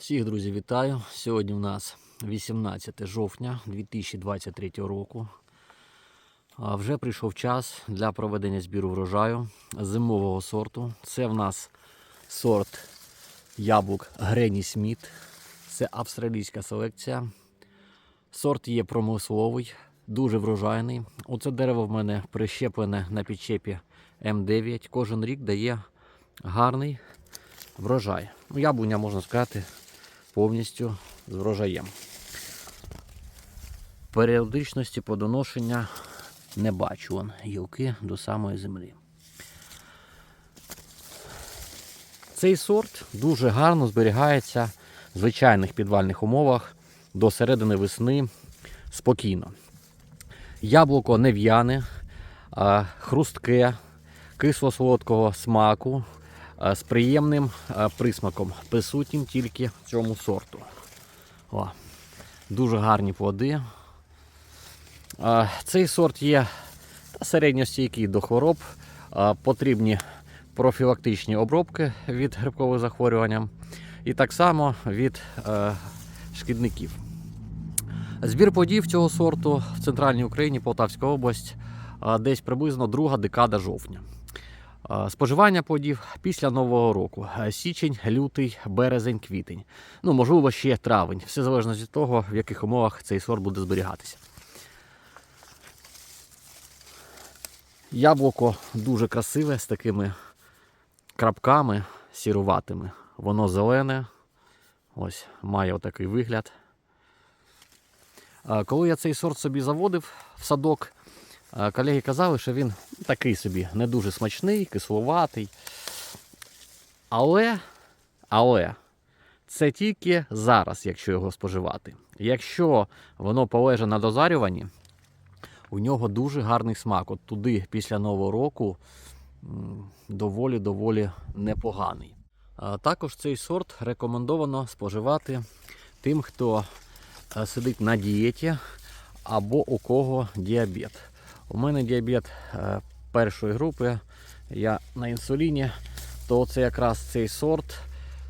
Всіх друзі, вітаю. Сьогодні у нас 18 жовтня 2023 року. Вже прийшов час для проведення збіру врожаю зимового сорту. Це в нас сорт яблук Грені Сміт. Це австралійська селекція. Сорт є промисловий, дуже врожайний. Оце дерево в мене прищеплене на підчепі М9. Кожен рік дає гарний врожай. Ну, яблуня, можна сказати, повністю з врожаєм. Періодичності подоношення не бачу. Вон, гілки до самої землі. Цей сорт дуже гарно зберігається в звичайних підвальних умовах до середини весни спокійно. Яблуко не в'яне, хрустке, кисло-солодкого смаку, з приємним присмаком, присутнім тільки цьому сорту. О, дуже гарні плоди. Цей сорт є середньостійкий до хвороб. Потрібні профілактичні обробки від грибкових захворювань і так само від е, шкідників. Збір подів цього сорту в центральній Україні, Полтавська область, десь приблизно друга декада жовтня. Споживання плодів після Нового року. Е, Січень, лютий, березень, квітень. Ну, можливо, ще травень. Все залежно від того, в яких умовах цей сорт буде зберігатися. Яблуко дуже красиве з такими крапками сіруватими. Воно зелене. Ось має отакий вигляд. Коли я цей сорт собі заводив в садок, колеги казали, що він такий собі не дуже смачний, кисловатий. Але, але це тільки зараз, якщо його споживати. Якщо воно полеже на дозарюванні, у нього дуже гарний смак. От туди після Нового року доволі-доволі непоганий. Також цей сорт рекомендовано споживати тим, хто е, сидить на дієті або у кого діабет. У мене діабет е, першої групи, я на інсуліні, то це якраз цей сорт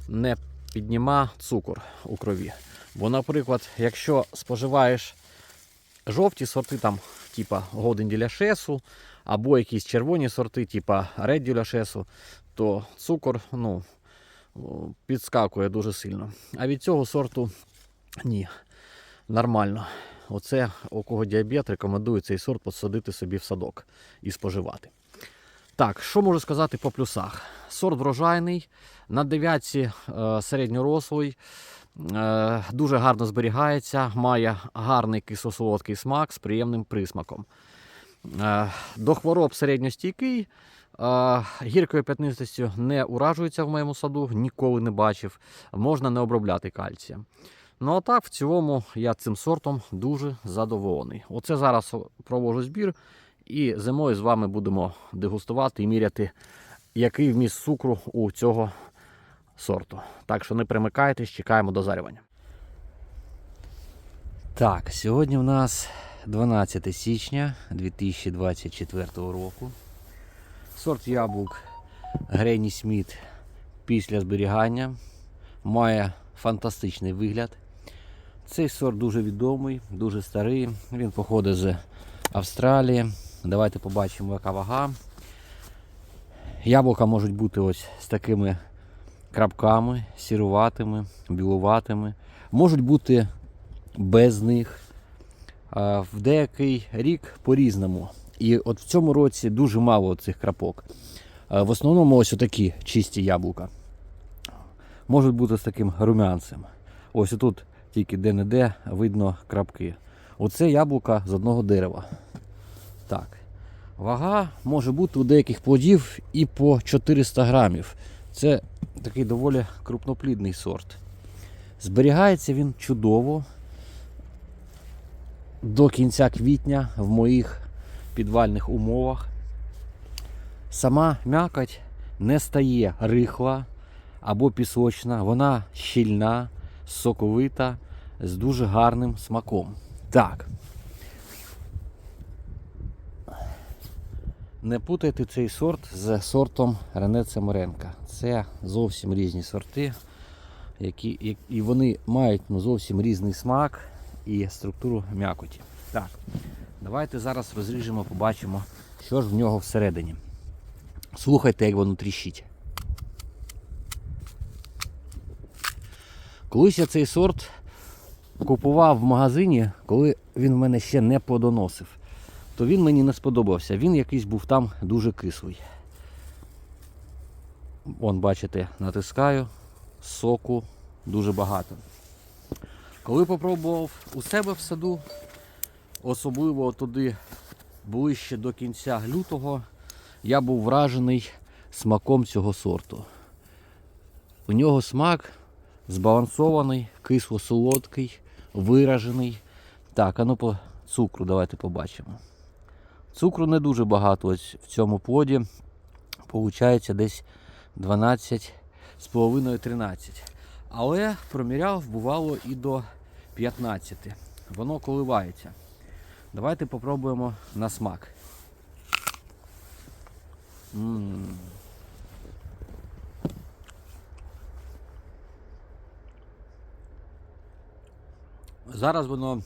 не підніма цукор у крові. Бо, наприклад, якщо споживаєш жовті сорти, там, типа Golden Діляшесу, або якісь червоні сорти, типа Red Діляшесу, то цукор ну, підскакує дуже сильно. А від цього сорту ні, нормально. Оце, у кого діабет, рекомендую цей сорт посадити собі в садок і споживати. Так, що можу сказати по плюсах? Сорт врожайний, на дев'ятці е, середньорослий, е, дуже гарно зберігається, має гарний кисло-солодкий смак з приємним присмаком. Е, до хвороб середньостійкий. Гіркою п'ятнистістю не уражується в моєму саду, ніколи не бачив. Можна не обробляти кальцієм. Ну а так, в цілому я цим сортом дуже задоволений. Оце зараз провожу збір, і зимою з вами будемо дегустувати і міряти, який вміст цукру у цього сорту. Так що не примикайтесь, чекаємо дозарювання. Так, сьогодні в нас 12 січня 2024 року. Сорт яблук Грені Сміт після зберігання має фантастичний вигляд. Цей сорт дуже відомий, дуже старий. Він походить з Австралії. Давайте побачимо, яка вага. Яблука можуть бути ось з такими крапками, сіруватими, білуватими. Можуть бути без них. В деякий рік по-різному. І от в цьому році дуже мало цих крапок. В основному ось такі чисті яблука. Можуть бути з таким румянцем. Ось тут тільки де-не-де видно крапки. Оце яблука з одного дерева. Так. Вага може бути у деяких плодів і по 400 грамів. Це такий доволі крупноплідний сорт. Зберігається він чудово до кінця квітня в моїх підвальних умовах. Сама м'якоть не стає рихла або пісочна, вона щільна, соковита, з дуже гарним смаком. Так. Не путайте цей сорт з сортом Рене Цемеренка. Це зовсім різні сорти. які, і вони мають ну, зовсім різний смак і структуру м'якоті. Так, давайте зараз розріжемо, побачимо, що ж в нього всередині. Слухайте, як воно тріщить. Колись я цей сорт купував в магазині, коли він в мене ще не плодоносив, то він мені не сподобався. Він якийсь був там дуже кислий. Вон, бачите, натискаю, соку дуже багато. Коли попробував у себе в саду, особливо туди ближче до кінця лютого, я був вражений смаком цього сорту. У нього смак збалансований, кисло-солодкий, виражений. Так, а ну по цукру давайте побачимо. Цукру не дуже багато ось в цьому плоді. Получається десь 12 з половиною 13. Але проміряв бувало і до 15. Воно коливається. Давайте попробуємо на смак. м Зараз воно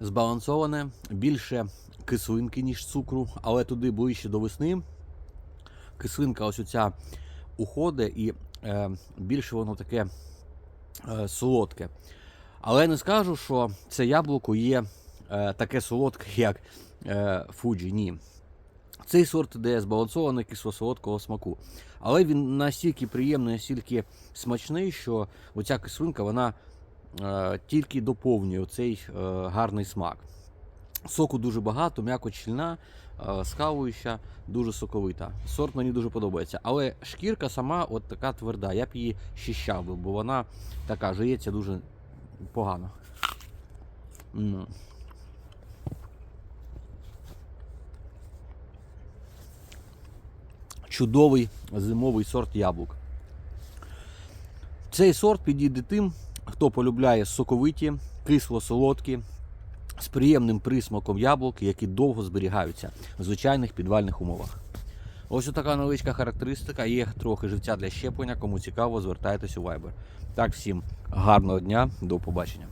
збалансоване, більше кислинки, ніж цукру, але туди ближче до весни. Кислинка ось оця уходить і е, більше воно таке е, солодке. Але не скажу, що це яблуко є е, таке солодке, як е, Фуджі. Ні. Цей сорт іде збалансований кисло-солодкого смаку. Але він настільки приємний, настільки смачний, що оця кислинка вона тільки доповнює цей е, гарний смак. Соку дуже багато, м'яко щільна, е, скавуюча, дуже соковита. Сорт мені дуже подобається. Але шкірка сама от така тверда. Я б її щищав би, бо вона така жиється дуже погано. Чудовий зимовий сорт яблук. Цей сорт підійде тим, хто полюбляє соковиті, кисло-солодкі, з приємним присмаком яблук, які довго зберігаються в звичайних підвальних умовах. Ось така невеличка характеристика. Є трохи живця для щеплення. Кому цікаво, звертайтесь у Viber. Так, всім гарного дня, до побачення.